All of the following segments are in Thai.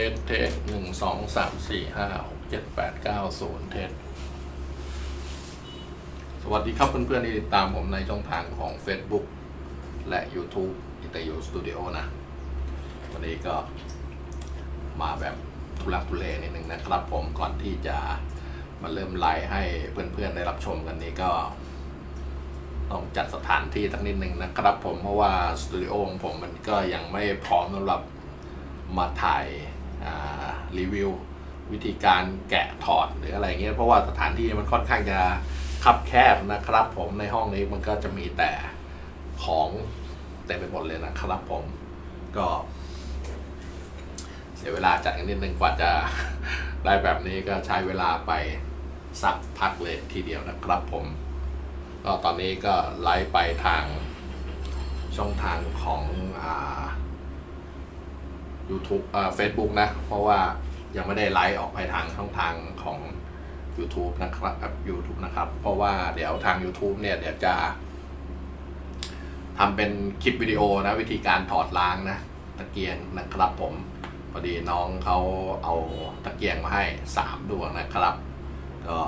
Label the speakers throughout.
Speaker 1: เทสเทสหนึ่งสองสามสี่ห้าหกเจ็ดแปดเก้าศูนย์เทสสวัสดีครับเพื่อนๆที่ติดตามผมในช่องทางของ Facebook และ YouTube อิตายูสตูดิโอนะ วันนี้ก็มาแบบทุลักทุเลนิดนึงนะครับผมก่อนที่จะมาเริ่มไลฟ์ให้เพื่อนๆได้รับชมกันนี้ก็ต้องจัดสถานที่สักนิดหนึ่งนะครับผมเพราะว่าสตูดิโอของผมมันก็ยังไม่พร้อมสำหรับมาถ่าย รีวิว วิธีการแกะถอดหรืออะไรเงี้ยเพราะว่าสถานที่มันค่อนข้างจะคับแคบนะครับ ผมในห้องนี้มันก็จะมีแต่ของเต็มไปหมดเลยนะครับผมก็เสียเวลาจัดกันนิดนึงกว่าจะได้แบบนี้ก็ใช้เวลาไปสักพักเลยทีเดียวนะครับผม ก็ตอนนี้ก็ไลฟ์ไปทางช่องทางของอ่า YouTube อ่า Facebook นะ เพราะว่ายังไม่ได้ไลฟ์ออกไปทางช่องทางของ YouTube นะครับ YouTube นะครับ เพราะว่าเดี๋ยวทาง YouTube เนี่ยเดี๋ยวจะทำเป็นคลิปวิดีโอนะวิธีการถอดล้างนะ ตะเกียงนะครับผมพอดีน้องเขาเอาตะเกียงมาให้สามดวงนะครับ ก็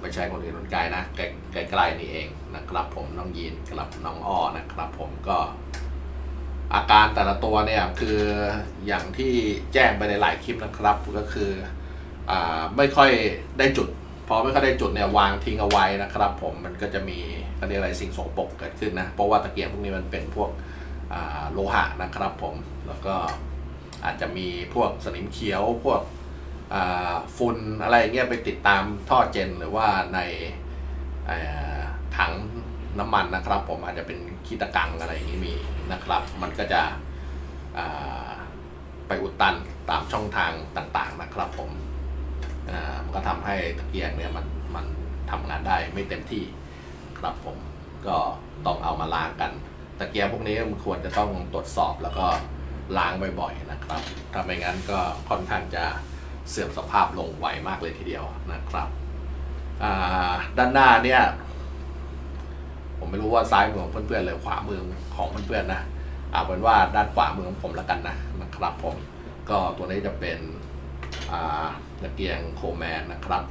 Speaker 1: ไม่ใช่คนอื่นคนไกลนะใกล้ใกล้ๆนี่เองนะครับผมน้องยีนกับน้องอ้อนะครับผมก็ อาการแต่ละตัวเนี่ยคืออย่างที่แจ้งไปในหลายคลิปนะครับก็คืออไม่ค่อยได้จุดพอไม่ค่อยได้จุดเนี่ยวางทิ้งเอาไว้นะครับ ผมมันก็จะมีเขาเรียกอะไรสิ่งโสกปรกเกิดขึ้นนะเพราะว่าตะเกียงพวกนี้มันเป็นพวกโลหะนะครับผมแล้วก็อาจจะมีพวกสนิมเขียวพวกฝุ่นอะไรเงี้ยไปติดตามท่อเจนหรือว่าในถัง น้ำมันนะครับ ผมอาจจะเป็นขี้ตะกังอะไรอย่างนี้มีนะครับ มันก็จะไปอุดตันตามช่องทางต่างๆนะครับ ผมมันก็ทำให้ตะเกียงเนี่ยมันมันทำงานได้ไม่เต็มที่ครับผมก็ต้องเอามาล้างกัน ตะเกียงพวกนี้มันควรจะต้องตรวจสอบแล้วก็ล้างบ่อยๆนะครับถ้าไม่งั้นก็ค่อนข้างจะเสื่อมสภาพลงไวมากเลยทีเดียวนะครับด้านหน้าเนี่ย ผมไม่รู้ว่าซ้ายมือของเพื่อนๆหรือขวามือของเพื่อนๆนะเอาเป็นว่าด้านขวามือของผมแล้วกันนะนะครับผมก็ตัวนี้จะเป็นตะเกียงโคแมนนะครับ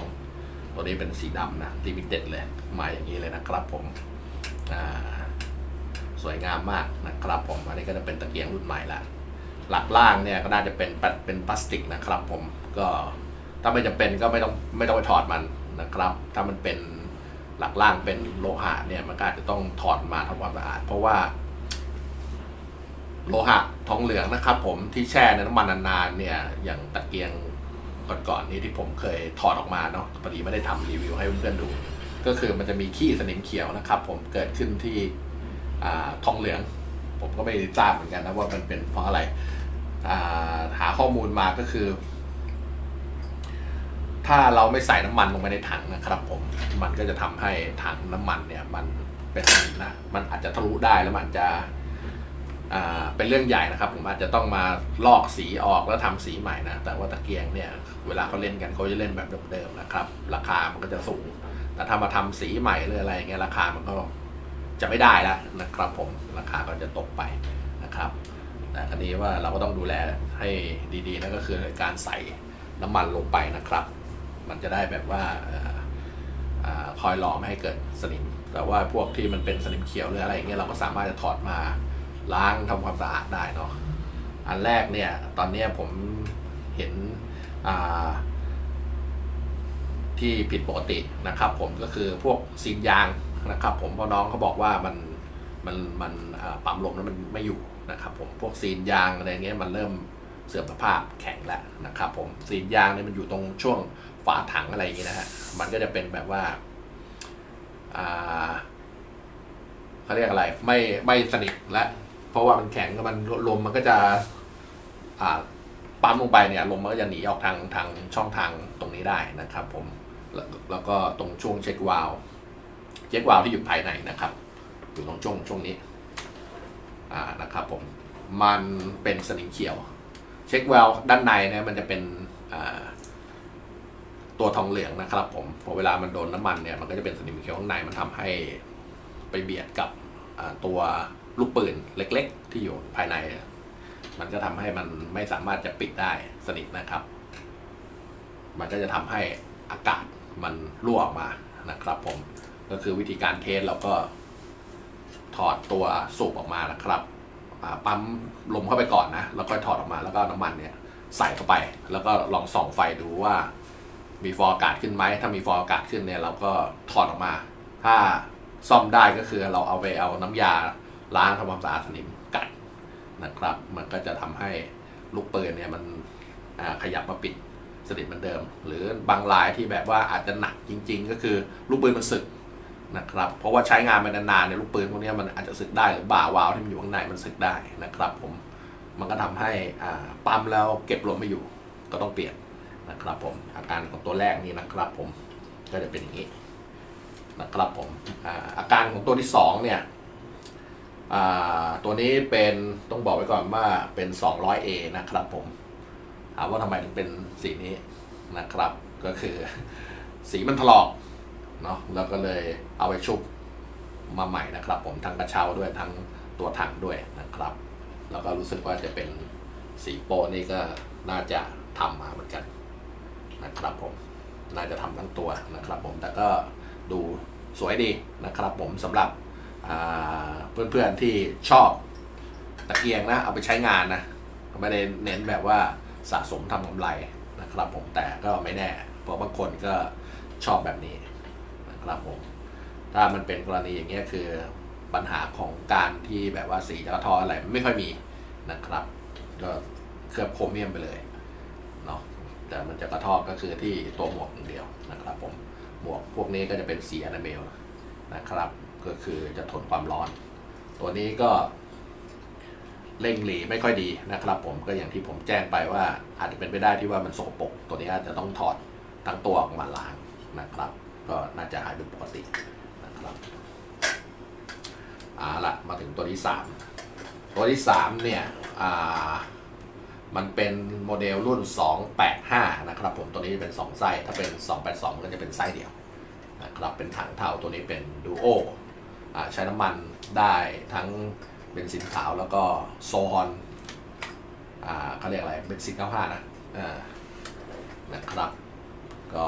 Speaker 1: 282 ตัวนี้เป็นสีดำนะลิมิเต็ดเลยมาอย่างนี้เลยนะครับผมสวยงามมากนะครับผมอันนี้ก็จะเป็นตะเกียงรุ่นใหม่ละหลักล่างเนี่ยก็น่าจะเป็นปัดเป็นพลาสติกนะครับผมก็ถ้าไม่จำเป็นก็ไม่ต้องไม่ต้องไปถอดมันนะครับ ถ้ามันเป็น หลักล่างเป็นโลหะเนี่ยมันก็อาจจะต้องถอดมาทำความสะอาด เพราะว่า โลหะทองเหลืองนะครับ ผมที่แช่ในน้ำมันนานๆเนี่ย อย่างตะเกียงก่อนๆนี้ที่ผมเคยถอดออกมาเนาะพอดีไม่ได้ทำรีวิวให้เพื่อนๆดู ก็คือมันจะมีขี้สนิมเขียวนะครับ ผมเกิดขึ้นที่อทองเหลือง ผมก็ไม่ทราบเหมือนกันนะว่ามันเป็นเพราะอะไรหาข้อมูลมาก็คือ ถ้าเราไม่ใส่น้ำมันลงไปในถังนะครับผมมันก็จะทำให้ถังน้ำมันเนี่ยมันเป็นสนนะมันอาจจะทะลุได้แล้วมันจะเป็นเรื่องใหญ่นะครับ ผมอาจจะต้องมาลอกสีออกแล้วทำสีใหม่นะแต่ว่าตะเกียงเนี่ยเวลาเขาเล่นกันเขาจะเล่นแบบเดิมๆนะครับ ราคามันก็จะสูง แต่ถ้ามาทำสีใหม่หรืออะไรเงี้ยราคามันก็จะไม่ได้แล้วนะครับ ผมราคาก็จะตกไปนะครับ แต่คราวนี้ว่าเราก็ต้องดูแลให้ดีๆนั่นก็คือการใส่น้ำมันลงไปนะครับ มันจะได้แบบว่าคอยหล่อไม่ให้เกิดสนิม แต่ว่าพวกที่มันเป็นสนิมเขียวหรืออะไรอย่างเงี้ยเราก็สามารถจะถอดมาล้างทำความสะอาดได้เนาะอันแรกเนี่ย ตอนเนี้ยผมเห็นที่ผิดปกตินะครับ ผมก็คือพวกซีนยางนะครับ ผมเพราะน้องเขาบอกว่ามันมันมันปั๊มลมแล้วมันไม่อยู่นะครับ ผมพวกซีนยางอะไรเงี้ยมันเริ่มเสื่อมสภาพแข็งแล้วนะครับ ผมซีนยางเนี่ยมันอยู่ตรงช่วง ฝาถังอะไรอย่างเงี้นะฮะ มันก็จะเป็นแบบว่าเขาเรียกอะไร ไม่ไม่สนิทและ เพราะว่ามันแข็งแล้วมันลมมันก็จะปั๊มลงไปเนี่ยลมมันก็จะหนีออกทางทางช่องทางตรงนี้ได้นะครับ ผมแล้วแล้วก็ตรงช่วงเช็ควาล์วเช็ควาล์วที่อยู่ภายในนะครับ อยู่ตรงช่วงช่วงนี้อ่านะครับผมมันเป็นสนิมเขียว เช็ควาล์วด้านในเนี่ยมันจะเป็นอ่า ตัวทองเหลืองนะครับผมพอเวลามันโดนน้ำมันเนี่ยมันก็จะเป็นสนิมเขียวข้างในมันทำให้ไปเบียดกับตัวลูกปืนเล็ก ๆ ที่อยู่ภายใน มันก็ทำให้มันไม่สามารถจะปิดได้สนิทนะครับ มันก็จะทำให้อากาศมันรั่วออกมานะครับผมก็คือวิธีการเทสเราก็ถอดตัวสูบออกมานะครับปั๊มลมเข้าไปก่อนนะ แล้วก็ถอดออกมาแล้วก็น้ำมันเนี่ยใส่เข้าไป แล้วก็ลองส่องไฟดูว่า มีฟองอากาศขึ้นไหม ถ้ามีฟองอากาศขึ้นเนี่ยเราก็ถอดออกมา ถ้าซ่อมได้ก็คือเราเอาไปเอาน้ำยาล้างทำความสะอาดสนิมกัดนะครับ มันก็จะทำให้ลูกปืนเนี่ยมันขยับมาปิดสนิทเหมือนเดิม หรือบางรายที่แบบว่าอาจจะหนักจริง ๆ ก็คือลูกปืนมันสึกนะครับเพราะว่าใช้งานไปนานๆเนี่ยลูกปืนพวกนี้มันอาจจะสึกได้หรือบ่าวาล์วที่มันอยู่ข้างในมันสึกได้นะครับ ผมมันก็ทำให้ปั๊มแล้วเก็บลมไม่อยู่ก็ต้องเปลี่ยน นะครับผมอาการของตัวแรกนี่นะครับผมก็จะเป็นอย่างนี้นะครับผมอาการของตัวที่สองเนี่ยตัวนี้เป็นต้องบอกไว้ก่อนว่าเป็น 200A นะครับผมถามว่าทำไมถึงเป็นสีนี้นะครับ ก็คือสีมันถลอกเนาะแล้วก็เลยเอาไปชุบมาใหม่นะครับผมทั้งกระเช้าด้วยทั้งตัวถังด้วยนะครับ แล้วก็รู้สึกว่าจะเป็นสีโปนี่ก็น่าจะทำมาเหมือนกัน นะครับผมน่าจะทำทั้งตัวนะครับผมแต่ก็ดูสวยดีนะครับผมสำหรับเพื่อนๆที่ชอบตะเกียงนะเอาไปใช้งานนะไม่ได้เน้นแบบว่าสะสมทำกำไรนะครับผมแต่ก็ไม่แน่เพราะบางคนก็ชอบแบบนี้นะครับผมถ้ามันเป็นกรณีอย่างเงี้ยคือปัญหาของการที่แบบว่าสีจะกระทออะไรไม่ค่อยมีนะครับก็เคลือบโครเมียมไปเลย แต่มันจะกระทอกก็คือที่ตัวหมวกอย่างเดียวนะครับผมหมวกพวกนี้ก็จะเป็นสีอนาเมลนะครับ ก็คือจะทนความร้อน ตัวนี้ก็เร่งหลีไม่ค่อยดีนะครับผมก็อย่างที่ผมแจ้งไปว่าอาจจะเป็นไปได้ที่ว่ามันสกปรกตัวนี้อาจจะต้องถอดทั้งตัวออกมาล้างนะครับ ก็น่าจะหายเป็นปกตินะครับเอาละมาถึงตัวที่สามตัวที่สามเนี่ยอ่า มันเป็นโมเดลรุ่น 285 นะครับผม ตัวนี้เป็น 2 ไส้ ถ้าเป็น 282 ก็จะเป็นไส้เดียวนะครับ เป็นถังเทาตัวนี้เป็นดูโอใช้น้ำมันได้ทั้งเบนซินขาวแล้วก็โซฮอนอ่าเขาเรียกอะไร เบนซิน95 นะอ่านะครับ ก็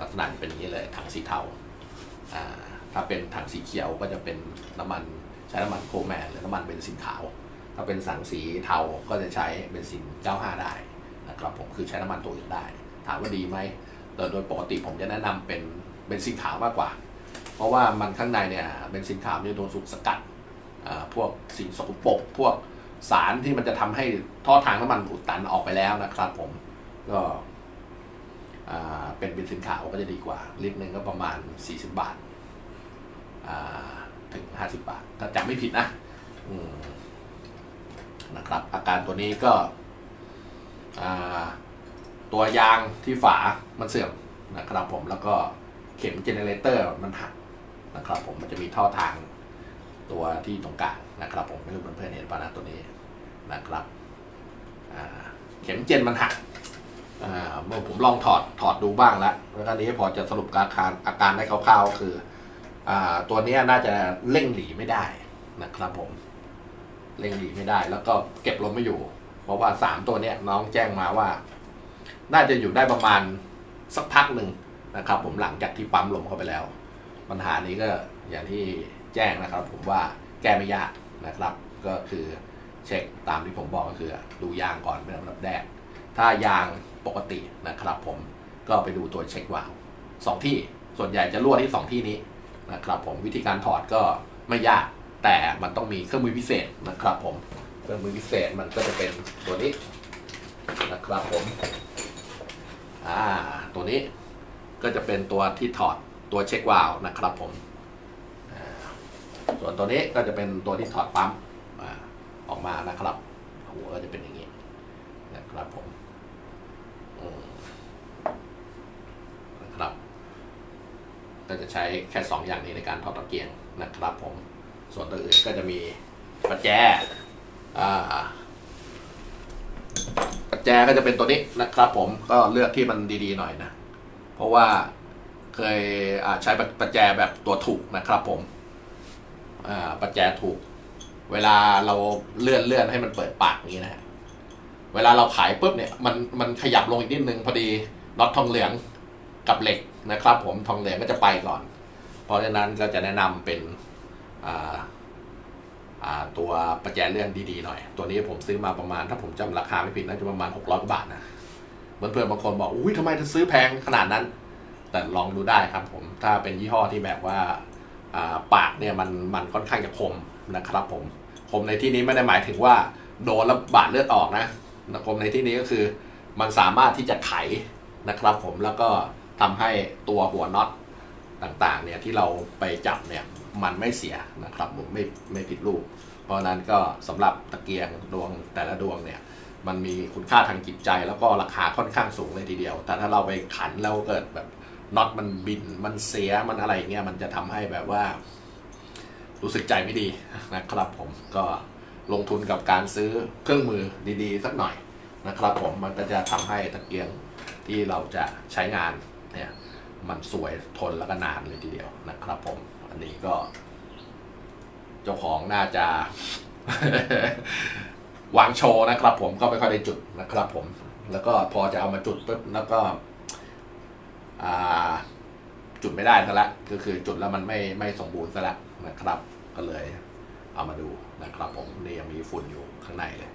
Speaker 1: ลักษณะเป็นอย่างนี้เลย ถังสีเทาอ่าถ้าเป็นถังสีเขียวก็จะเป็นน้ำมันใช้น้ำมันโคแมนหรือน้ำมันเบนซินขาว ถ้าเป็นสังสีเทาก็จะใช้เบนซิน 95 ได้นะครับผมคือใช้น้ำมันตัวอื่นได้ ถามว่าดีไหมโดยโดยปกติผมจะแนะนำเป็นเบนซินขาวมากกว่า เพราะว่ามันข้างในเนี่ยเบนซินขาวเนี่ยโดนสูบสกัดพวกสิ่งสกปรกพวกสารที่มันจะทำให้ท่อทางน้ำมันอุดตันออกไปแล้วนะครับผมก็เป็นเบนซินขาวก็จะดีกว่า ลิตรหนึ่งก็ประมาณ 40 บาทถึง 50 บาท ถ้าจำไม่ผิดนะ นะครับ อาการตัวนี้ก็ตัวยางที่ฝามันเสื่อมนะครับผมแล้วก็เข็มเจเนเรเตอร์มันหักนะครับผมมันจะมีท่อทางตัวที่ตรงกลางนะครับผมไม่รู้เพื่อนๆเห็นป่ะนะตัวนี้นะครับเข็มเจนมันหักเมื่อผมลองถอดถอดดูบ้างแล้วแล้วนี้พอจะสรุปอาการอาการได้คร่าวๆคืออตัวนี้น่าจะเร่งหลีไม่ได้นะครับผม เร่งดีไม่ได้ แล้วก็เก็บลมไม่อยู่ เพราะว่าสามตัวเนี้ยน้องแจ้งมาว่า น่าจะอยู่ได้ประมาณสักพักหนึ่งนะครับ ผมหลังจากที่ปั๊มลมเข้าไปแล้ว ปัญหานี้ก็อย่างที่แจ้งนะครับ ผมว่าแก้ไม่ยากนะครับ ก็คือเช็คตามที่ผมบอกก็คือ ดูยางก่อนเป็นอันดับแรกถ้ายางปกตินะครับ ผมก็ไปดูตัวเช็ควาล์วสองที่ส่วนใหญ่จะรั่วที่สองที่นี้นะครับ ผมวิธีการถอดก็ไม่ยาก แต่มันต้องมีเครื่องมือพิเศษนะครับผมเครื่องมือพิเศษมันก็จะเป็นตัวนี้นะครับผมอ่าตัวนี้ก็จะเป็นตัวที่ถอดตัวเช็ควาล์วนะครับผมส่วนตัวนี้ก็จะเป็นตัวที่ถอดปั๊มออกมานะครับหัวก็จะเป็นอย่างนี้นะครับผมอืมนะครับก็จะใช้แค่สองอย่างนี้ในการถอดตะเกียงนะครับผม ส่วนตัวอื่นก็จะมีประแจอ่าประแจก็จะเป็นตัวนี้นะครับ ผมก็เลือกที่มันดีๆหน่อยนะ เพราะว่าเคยใช้ประประแจแบบตัวถูกนะครับ ผมอ่าประแจถูก เวลาเราเลื่อนเลื่อนให้มันเปิดปากนี้นะฮะเวลาเราขายปุ๊บเนี่ยมันมันขยับลงอีกนิดนึงพอดีน็อตทองเหลืองกับเหล็กนะครับ ผมทองเหลืองก็จะไปก่อน เพราะฉะนั้นก็จะแนะนำเป็น ตัวประแจเลื่อนดีๆหน่อย ตัวนี้ผมซื้อมาประมาณ ถ้าผมจำราคาไม่ผิดน่าจะประมาณ 600กว่าบาทนะเพื่อนๆบางคนบอกอุ้ยทำไมถึงซื้อแพงขนาดนั้น แต่ลองดูได้ครับผมถ้าเป็นยี่ห้อที่แบบว่าปากเนี่ยมันมันค่อนข้างจะคมนะครับผมคมในที่นี้ไม่ได้หมายถึงว่าโดนแล้วบาดเลือดออกนะคมในที่นี้ก็คือมันสามารถที่จะไขนะครับผมแล้วก็ทำให้ตัวหัวน็อต ต่างๆเนี่ยที่เราไปจับเนี่ยมันไม่เสียนะครับผมไม่ไม่ผิดรูป เพราะนั้นก็สำหรับตะเกียงดวงแต่ละดวงเนี่ยมันมีคุณค่าทางจิตใจ แล้วก็ราคาค่อนข้างสูงเลยทีเดียว แต่ถ้าเราไปขันแล้วเกิดแบบน็อตมันบินมันเสียมันอะไรเงี้ยมันจะทำให้แบบว่า รู้สึกใจไม่ดีนะครับผมก็ลงทุนกับการซื้อเครื่องมือดีๆ สักหน่อยนะครับผมมันก็จะทำให้ตะเกียงที่เราจะใช้งานเนี่ย มันสวยทนแล้วก็นานเลยทีเดียวนะครับผม อันนี้ก็ เจ้าของน่าจะ วางโชว์นะครับผมก็ไม่ค่อยได้จุดนะครับผม แล้วก็พอจะเอามาจุดปุ๊บแล้วก็จุดไม่ได้ซะละก็คือจุดแล้วมันไม่ไม่สมบูรณ์ซะละนะครับ ก็เลยเอามาดูนะครับ ผมนี่ยังมีฝุ่นอยู่ข้างในเลย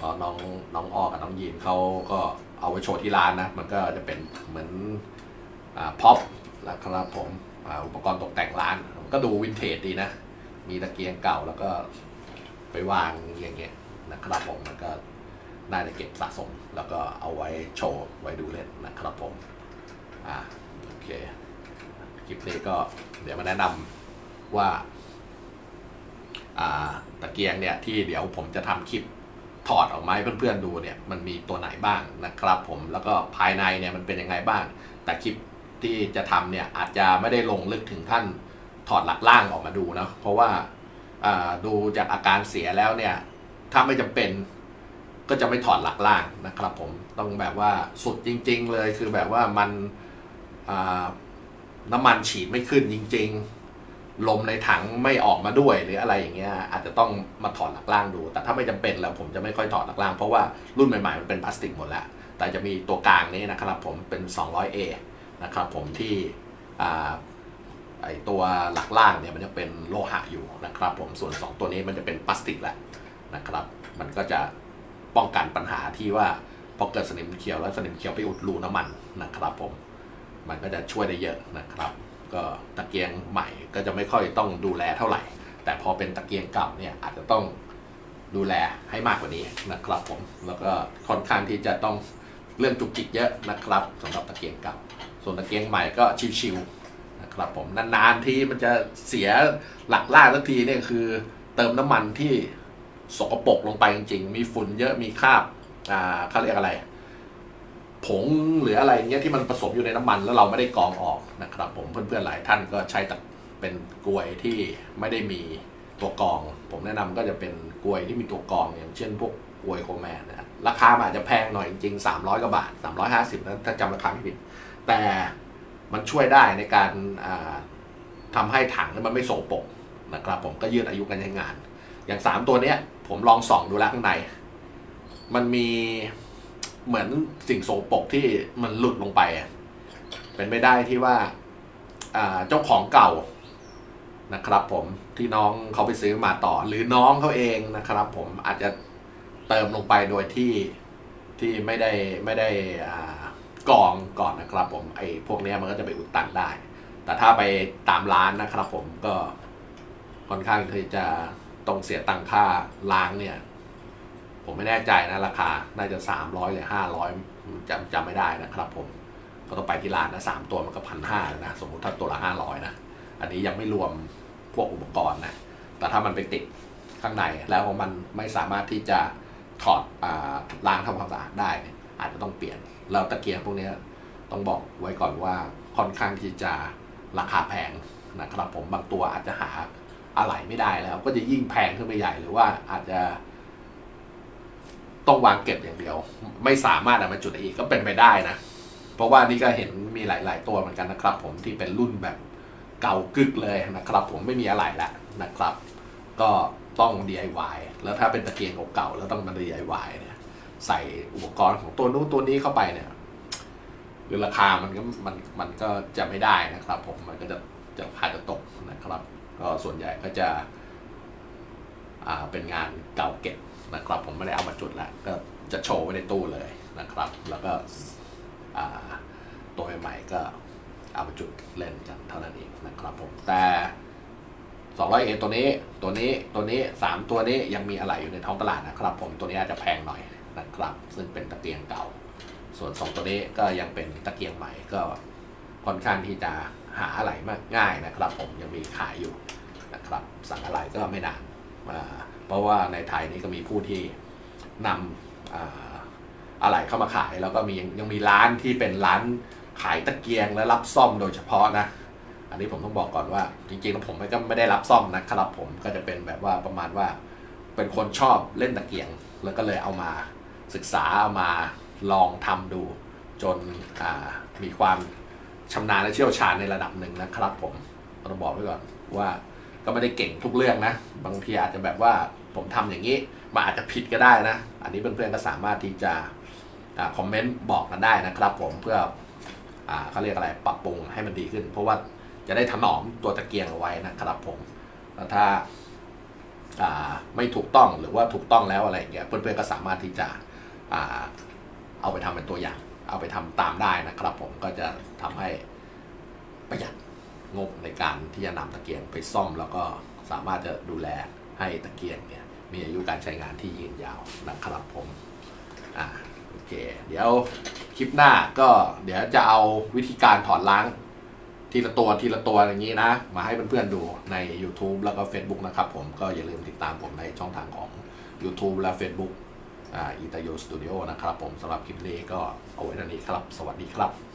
Speaker 1: พราะน้องน้องออกกับน้องยีนเขาก็เอาไว้โชว์ที่ร้านนะ มันก็จะเป็นเหมือน พ็อปนะครับผมอ่าอุปกรณ์ตกแต่งร้าน ก็ดูวินเทจดีนะ มีตะเกียงเก่าแล้วก็ไปวางอย่างเงี้ยนะครับผมมันก็น่าจะเก็บสะสม แล้วก็เอาไว้โชว์ไว้ดูเล่นนะครับผมอ่าโอเคคลิปนี้ก็เดี๋ยวมาแนะนำว่าอ่าตะเกียงเนี่ยที่เดี๋ยวผมจะทำคลิปถอดออกมาให้เพื่อนๆดูเนี่ยมันมีตัวไหนบ้างนะครับผมแล้วก็ภายในเนี่ยมันเป็นยังไงบ้างแต่คลิป ที่จะทำเนี่ยอาจจะไม่ได้ลงลึกถึงขั้นถอดหลักล่างออกมาดูนะเพราะว่าดูจากอาการเสียแล้วเนี่ยถ้าไม่จำเป็นก็จะไม่ถอดหลักล่างนะครับผมต้องแบบว่าสุดจริง ๆ เลยคือแบบว่ามันน้ำมันฉีดไม่ขึ้นจริง ๆ ลมในถังไม่ออกมาด้วยหรืออะไรอย่างเงี้ยอาจจะต้องมาถอดหลักล่างดู แต่ถ้าไม่จำเป็นแล้วผมจะไม่ค่อยถอดหลักล่างเพราะว่ารุ่นใหม่ๆมันเป็นพลาสติกหมดแล้วแต่จะมีตัวกลางนี้นะครับผมเป็น 200A นะครับผมที่ไอตัวหลักล่างเนี่ยมันจะเป็นโลหะอยู่นะครับผมส่วน 2 ตัวนี้มันจะเป็นพลาสติกแหละนะครับ มันก็จะป้องกันปัญหาที่ว่าพอเกิดสนิมเขียวแล้วสนิมเขียวไปอุดรูน้ำมันนะครับผมมันก็จะช่วยได้เยอะนะครับ ก็ตะเกียงใหม่ก็จะไม่ค่อยต้องดูแลเท่าไหร่ แต่พอเป็นตะเกียงเก่าเนี่ยอาจจะต้องดูแลให้มากกว่านี้นะครับผมแล้วก็ค่อนข้างที่จะต้องเรื่องจุกจิกเยอะนะครับสำหรับตะเกียงเก่า ส่วนตะเกียงใหม่ก็ชิวๆนะครับผมนานๆที่มันจะเสียหลักล่าสักทีเนี่ยคือ เติมน้ำมันที่สกปรกลงไปจริงๆ มีฝุ่นเยอะมีคราบอ่าเขาเรียกอะไร ผงหรืออะไรเงี้ยที่มันผสมอยู่ในน้ำมันแล้วเราไม่ได้กรองออกนะครับ ผมเพื่อนๆหลายท่านก็ใช้ตะเป็นกลวยที่ไม่ได้มีตัวกรอง ผมแนะนำก็จะเป็นกลวยที่มีตัวกรองอย่างเช่นพวกกลวยโคแมนนะราคาอาจจะแพงหน่อยจริงๆ300กว่าบาท 350นะถ้าจำราคาไม่ผิด แต่มันช่วยได้ในการาทำให้ถังมันไม่โสโปรกนะครับ ผมก็ยืดอายุการใช้งาน อย่างสามตัวเนี้ย ผมลองส่องดูแล้วข้างใน มันมีเหมือนสิ่งโสโปรกที่มันหลุดลงไปเป็นไม่ได้ที่ว่าอ่าเจ้าของเก่านะครับผมที่น้องเขาไปซื้อมาต่อ หรือน้องเขาเองนะครับ ผมอาจจะเติมลงไปโดยที่ที่ไม่ได้ไม่ได้อ่า กองก่อนนะครับผมไอ้พวกนี้มันก็จะไปอุดตันได้ แต่ถ้าไปตามร้านนะครับผมก็ค่อนข้างที่จะต้องเสียตังค่าล้างเนี่ย ผมไม่แน่ใจนะราคา น่าจะสามร้อยหรือห้าร้อยจำจำไม่ได้นะครับผมก็ต้องไปที่ร้านนะสามตัวมันก็พันห้านะสมมติถ้าตัวละห้าร้อยนะอันนี้ยังไม่รวมพวกอุปกรณ์นะแต่ถ้ามันไปติดข้างในแล้วมันไม่สามารถที่จะถอดอล้างทำความสะอาดได้เนี่ย อาจจะต้องเปลี่ยนแล้วตะเกียงพวกนี้ต้องบอกไว้ก่อนว่าค่อนข้างที่จะราคาแพงนะครับผมบางตัวอาจจะหาอะไรไม่ได้แล้ว ก็จะยิ่งแพงขึ้นไปใหญ่หรือว่าอาจจะ ต้องวางเก็บอย่างเดียว ไม่สามารถเอามาจุดได้อีกก็เป็นไปได้นะ เพราะว่านี่ก็เห็นมีหลาย ๆ ตัวเหมือนกันนะครับ ผมที่เป็นรุ่นแบบเก่ากึกเลยนะครับ ผมไม่มีอะไรแล้วนะครับ ก็ต้อง DIY แล้วถ้าเป็นตะเกียงเก่าๆแล้วต้องมา DIY เนี่ย ใส่อุปกรณ์ของตัวนู้นตัวนี้เข้าไปเนี่ยคือราคามันก็มันมันก็จะไม่ได้นะครับ ผมมันก็จะจะราคาจะตกนะครับ ก็ส่วนใหญ่ก็จะ อ่าเป็นงานเก่าเก็บนะครับ ผมไม่ได้เอามาจุดละก็จะโชว์ไว้ในตู้เลยนะครับ แล้วก็อ่าตัวใหม่ๆก็เอามาจุดเล่นกันเท่านั้นเองนะครับ ผมแต่200เอตัวนี้ตัวนี้ตัวนี้ 3 ตัวนี้ยังมีอะไรอยู่ในท้องตลาดนะครับ ผมตัวนี้อาจจะแพงหน่อย นะครับ ซึ่งเป็นตะเกียงเก่า ส่วน 2 ตัวนี้ก็ยังเป็นตะเกียงใหม่ก็ค่อนข้างที่จะหาอะไรมากง่ายนะครับ ผมยังมีขายอยู่นะครับ สั่งอะไรก็ไม่นานเพราะว่าในไทยนี่ก็มีผู้ที่นำออะไรเข้ามาขาย แล้วก็มียังยังมีร้านที่เป็นร้านขายตะเกียงและรับซ่อมโดยเฉพาะนะอันนี้ผมต้องบอกก่อนว่า จริงๆแล้วผมก็ไม่ได้รับซ่อมนะครับผมก็จะเป็นแบบว่าประมาณว่าเป็นคนชอบเล่นตะเกียง แล้วก็เลยเอามา ศึกษาเอามาลองทำดูจนมีความชำนาญและเชี่ยวชาญในระดับหนึ่งนะครับผมต้องบอกไว้ก่อนว่าก็ไม่ได้เก่งทุกเรื่องนะ บางทีอาจจะแบบว่าผมทำอย่างนี้มันอาจจะผิดก็ได้นะ อันนี้เพื่อนๆก็สามารถที่จะคอมเมนต์บอกกันได้นะครับผมเพื่ออเขาเรียกอะไรปรับปรุงให้มันดีขึ้น เพราะว่าจะได้ถนอมตัวตะเกียงเอาไว้นะครับผมแล้วถ้าไม่ถูกต้องหรือว่าถูกต้องแล้วอะไรอย่างเงี้ยเพื่อนๆก็สามารถที่จะ เอาไปทำเป็นตัวอย่าง เอาไปทำตามได้นะครับ ผมก็จะทำให้ประหยัดงบในการที่จะนำตะเกียงไปซ่อม แล้วก็สามารถจะดูแลให้ตะเกียงเนี่ยมีอายุการใช้งานที่ยืนยาวนะครับผมอ่าโอเค เดี๋ยวคลิปหน้าก็เดี๋ยวจะเอาวิธีการถอดล้างทีละตัวทีละตัวอย่างนี้นะ มาให้เพื่อนๆดูใน YouTube แล้วก็ Facebook นะครับผมก็อย่าลืมติดตามผมในช่องทางของ YouTube และ Facebook อิตาโยสตูดิโอนะครับผมสำหรับคลิปนี้ก็เอาไว้เท่านี้ครับ สวัสดีครับ